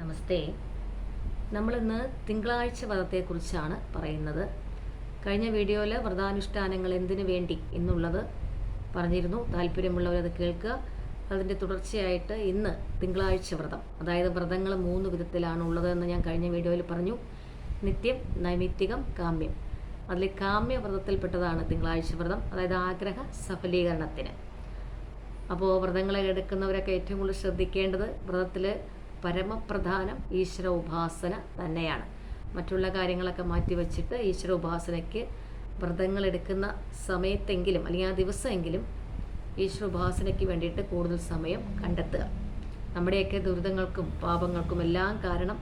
നമസ്തേ. നമ്മളിന്ന് തിങ്കളാഴ്ച വ്രതത്തെക്കുറിച്ചാണ് പറയുന്നത്. കഴിഞ്ഞ വീഡിയോയിൽ വ്രതാനുഷ്ഠാനങ്ങൾ എന്തിനു വേണ്ടി എന്നുള്ളത് പറഞ്ഞിരുന്നു. താല്പര്യമുള്ളവരത് കേൾക്കുക. അതിന്റെ തുടർച്ചയായിട്ട് ഇന്ന് തിങ്കളാഴ്ച വ്രതം. അതായത് വ്രതങ്ങൾ മൂന്ന് വിധത്തിലാണ് ഉള്ളതെന്ന് ഞാൻ കഴിഞ്ഞ വീഡിയോയിൽ പറഞ്ഞു. നിത്യം നൈമിത്തികം കാമ്യം. അതിൽ കാമ്യ വ്രതത്തിൽപ്പെട്ടതാണ് തിങ്കളാഴ്ച വ്രതം. അതായത് ആഗ്രഹ സഫലീകരണത്തിന്. അപ്പോൾ വ്രതങ്ങളെ എടുക്കുന്നവരൊക്കെ ഏറ്റവും കൂടുതൽ ശ്രദ്ധിക്കേണ്ടത് വ്രതത്തിൽ പരമപ്രധാനം ഈശ്വര ഉപാസന തന്നെയാണ്. മറ്റുള്ള കാര്യങ്ങളൊക്കെ മാറ്റിവെച്ചിട്ട് ഈശ്വര ഉപാസനയ്ക്ക് വ്രതങ്ങൾ എടുക്കുന്ന സമയത്തെങ്കിലും അല്ലെങ്കിൽ ആ ദിവസമെങ്കിലും ഈശ്വര ഉപാസനയ്ക്ക് വേണ്ടിയിട്ട് കൂടുതൽ സമയം കണ്ടെത്തുക. നമ്മുടെയൊക്കെ ദുരിതങ്ങൾക്കും പാപങ്ങൾക്കും എല്ലാം കാരണം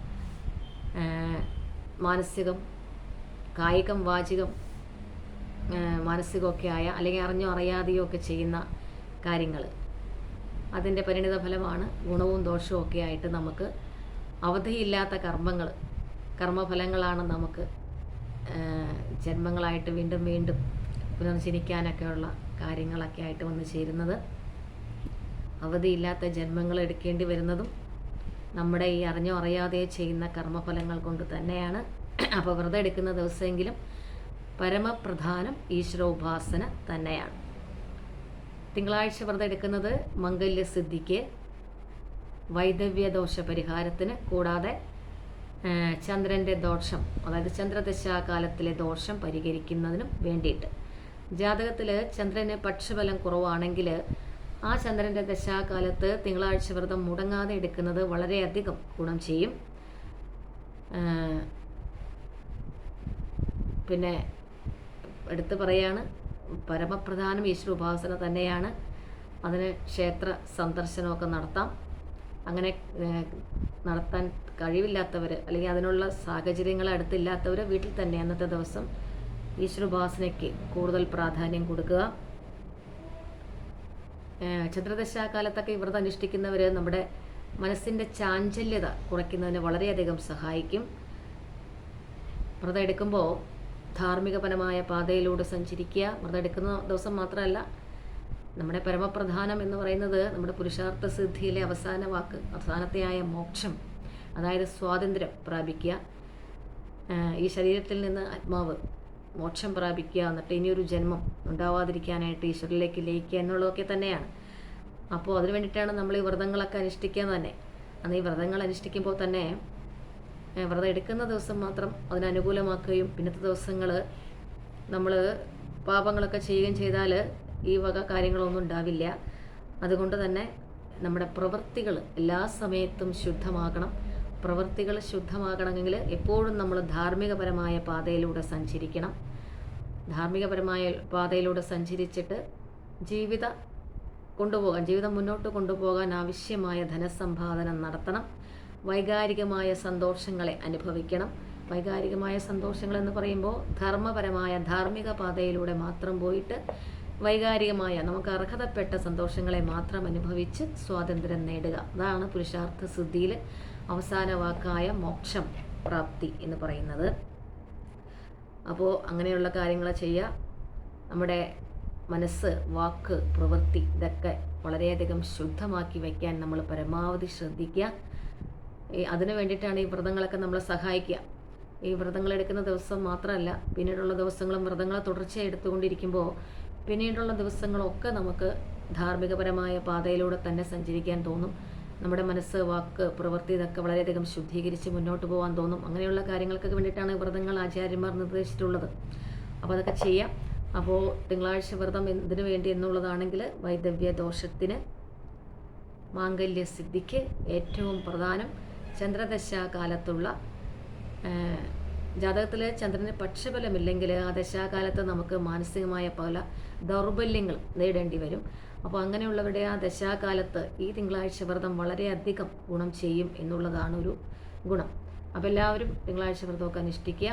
മാനസികം കായികം വാചികം മാനസികമൊക്കെ ആയ അല്ലെങ്കിൽ അറിഞ്ഞോ അറിയാതെയോ ഒക്കെ ചെയ്യുന്ന കാര്യങ്ങൾ. അതിന്റെ പരിണിത ഫലമാണ് ഗുണവും ദോഷവും ഒക്കെ ആയിട്ട് നമുക്ക് അവധിയില്ലാത്ത കർമ്മങ്ങൾ കർമ്മഫലങ്ങളാണ് നമുക്ക് ജന്മങ്ങളായിട്ട് വീണ്ടും വീണ്ടും പുനർജനിക്കാനൊക്കെയുള്ള കാര്യങ്ങളൊക്കെ ആയിട്ട് വന്നു ചേരുന്നത്. അവധിയില്ലാത്ത ജന്മങ്ങൾ എടുക്കേണ്ടി വരുന്നതും നമ്മുടെ ഈ അറിഞ്ഞോ അറിയാതെയോ ചെയ്യുന്ന കർമ്മഫലങ്ങൾ കൊണ്ട് തന്നെയാണ്. അപ്പോൾ വ്രതം എടുക്കുന്ന ദിവസമെങ്കിലും പരമപ്രധാനം ഈശ്വര ഉപാസന തന്നെയാണ്. തിങ്കളാഴ്ച വ്രതം എടുക്കുന്നത് മംഗല്യസിദ്ധിക്ക്. വൈദവ്യദോഷ പരിഹാരത്തിന് കൂടാതെ ചന്ദ്രന്റെ ദോഷം അതായത് ചന്ദ്രദശാകാലത്തിലെ ദോഷം പരിഹരിക്കുന്നതിനും വേണ്ടിയിട്ട്. ജാതകത്തിൽ ചന്ദ്രന് പക്ഷബലം കുറവാണെങ്കിൽ ആ ചന്ദ്രന്റെ ദശാകാലത്ത് തിങ്കളാഴ്ച വ്രതം മുടങ്ങാതെ എടുക്കുന്നത് വളരെയധികം ഗുണം ചെയ്യും. പിന്നെ എടുത്തു പറയാണ് പരമപ്രധാനം ഈശ്വര ഉപാസന തന്നെയാണ്. അതിന് ക്ഷേത്ര സന്ദർശനമൊക്കെ നടത്താം. അങ്ങനെ നടത്താൻ കഴിവില്ലാത്തവർ അല്ലെങ്കിൽ അതിനുള്ള സാഹചര്യങ്ങൾ അടുത്തില്ലാത്തവർ വീട്ടിൽ തന്നെ അന്നത്തെ ദിവസം ഈശ്വര ഉപാസനയ്ക്ക് കൂടുതൽ പ്രാധാന്യം കൊടുക്കുക. ചന്ദ്രദശാകാലത്തൊക്കെ ഈ വ്രതം അനുഷ്ഠിക്കുന്നവർ നമ്മുടെ മനസ്സിന്റെ ചാഞ്ചല്യത കുറയ്ക്കുന്നതിന് വളരെയധികം സഹായിക്കും. വ്രതം എടുക്കുമ്പോൾ ധാർമ്മികപരമായ പാതയിലൂടെ സഞ്ചരിക്കുക വ്രതം എടുക്കുന്ന ദിവസം മാത്രമല്ല നമ്മുടെ പരമപ്രധാനം എന്ന് പറയുന്നത് നമ്മുടെ പുരുഷാർത്ഥ സിദ്ധിയിലെ അവസാന വാക്ക് അവസാനത്തെയായ മോക്ഷം അതായത് സ്വാതന്ത്ര്യം പ്രാപിക്കുക. ഈ ശരീരത്തിൽ നിന്ന് ആത്മാവ് മോക്ഷം പ്രാപിക്കുക എന്നിട്ട് ഇനിയൊരു ജന്മം ഉണ്ടാവാതിരിക്കാനായിട്ട് ഈശ്വരിലേക്ക് ലയിക്കുക എന്നുള്ളതൊക്കെ തന്നെയാണ്. അപ്പോൾ അതിനു വേണ്ടിയിട്ടാണ് നമ്മൾ ഈ വ്രതങ്ങളൊക്കെ അനുഷ്ഠിക്കുക തന്നെ. അന്ന് ഈ വ്രതങ്ങൾ അനുഷ്ഠിക്കുമ്പോൾ തന്നെ വ്രതം എടുക്കുന്ന ദിവസം മാത്രം അതിനനുകൂലമാക്കുകയും പിന്നത്തെ ദിവസങ്ങൾ നമ്മൾ പാപങ്ങളൊക്കെ ചെയ്യുകയും ചെയ്താൽ ഈ വക കാര്യങ്ങളൊന്നും ഉണ്ടാവില്ല. അതുകൊണ്ട് തന്നെ നമ്മുടെ പ്രവൃത്തികൾ എല്ലാ സമയത്തും ശുദ്ധമാകണം. പ്രവൃത്തികൾ ശുദ്ധമാകണമെങ്കിൽ എപ്പോഴും നമ്മൾ ധാർമ്മികപരമായ പാതയിലൂടെ സഞ്ചരിക്കണം. ധാർമ്മികപരമായ പാതയിലൂടെ സഞ്ചരിച്ചിട്ട് ജീവിത കൊണ്ടുപോകാൻ ജീവിതം മുന്നോട്ട് കൊണ്ടുപോകാൻ ആവശ്യമായ ധനസമ്പാദനം നടത്തണം. വൈകാരികമായ സന്തോഷങ്ങളെ അനുഭവിക്കണം. വൈകാരികമായ സന്തോഷങ്ങൾ എന്ന് പറയുമ്പോൾ ധർമ്മപരമായ ധാർമ്മിക പാതയിലൂടെ മാത്രം പോയിട്ട് വൈകാരികമായ നമുക്ക് അർഹതപ്പെട്ട സന്തോഷങ്ങളെ മാത്രം അനുഭവിച്ച് സ്വാതന്ത്ര്യം നേടുക. അതാണ് പുരുഷാർത്ഥ സിദ്ധിയിൽ അവസാന വാക്കായ മോക്ഷം പ്രാപ്തി എന്ന് പറയുന്നത്. അപ്പോൾ അങ്ങനെയുള്ള കാര്യങ്ങൾ ചെയ്യുക. നമ്മുടെ മനസ്സ് വാക്ക് പ്രവൃത്തി ഇതൊക്കെ വളരെയധികം ശുദ്ധമാക്കി വയ്ക്കാൻ നമ്മൾ പരമാവധി ശ്രദ്ധിക്കുക. ഈ അതിനു വേണ്ടിയിട്ടാണ് ഈ വ്രതങ്ങളൊക്കെ നമ്മളെ സഹായിക്കുക. ഈ വ്രതങ്ങൾ എടുക്കുന്ന ദിവസം മാത്രമല്ല പിന്നീടുള്ള ദിവസങ്ങളും വ്രതങ്ങളെ തുടർച്ചയായി എടുത്തുകൊണ്ടിരിക്കുമ്പോൾ പിന്നീടുള്ള ദിവസങ്ങളൊക്കെ നമുക്ക് ധാർമ്മികപരമായ പാതയിലൂടെ തന്നെ സഞ്ചരിക്കാൻ തോന്നും. നമ്മുടെ മനസ്സ് വാക്ക് പ്രവൃത്തി ഇതൊക്കെ വളരെയധികം ശുദ്ധീകരിച്ച് മുന്നോട്ട് പോകാൻ തോന്നും. അങ്ങനെയുള്ള കാര്യങ്ങൾക്കൊക്കെ വേണ്ടിയിട്ടാണ് വ്രതങ്ങൾ ആചാര്യന്മാർ നിർദ്ദേശിച്ചിട്ടുള്ളത്. അപ്പോൾ അതൊക്കെ ചെയ്യാം. അപ്പോൾ തിങ്കളാഴ്ച വ്രതം എന്തിനു വേണ്ടി എന്നുള്ളതാണെങ്കിൽ വൈദവ്യ ദോഷത്തിന് മാംഗല്യസിദ്ധിക്ക് ഏറ്റവും പ്രധാനം ചന്ദ്രദശാകാലത്തുള്ള ജാതകത്തിൽ ചന്ദ്രന് പക്ഷബലമില്ലെങ്കിൽ ആ ദശാകാലത്ത് നമുക്ക് മാനസികമായ പല ദൗർബല്യങ്ങൾ നേടേണ്ടി വരും. അപ്പോൾ അങ്ങനെയുള്ളവരുടെ ആ ദശാകാലത്ത് ഈ തിങ്കളാഴ്ച വ്രതം വളരെയധികം ഗുണം ചെയ്യും എന്നുള്ളതാണ് ഒരു ഗുണം. അപ്പോൾ എല്ലാവരും തിങ്കളാഴ്ച വ്രതമൊക്കെ അനുഷ്ഠിക്കുക.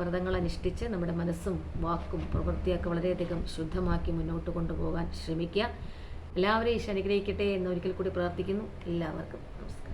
വ്രതങ്ങൾ അനുഷ്ഠിച്ച് നമ്മുടെ മനസ്സും വാക്കും പ്രവൃത്തിയൊക്കെ വളരെയധികം ശുദ്ധമാക്കി മുന്നോട്ട് കൊണ്ടുപോകാൻ ശ്രമിക്കുക. എല്ലാവരെയും ഈശോ അനുഗ്രഹിക്കട്ടെ എന്നൊരിക്കൽ കൂടി പ്രാർത്ഥിക്കുന്നു. എല്ലാവർക്കും നമസ്കാരം.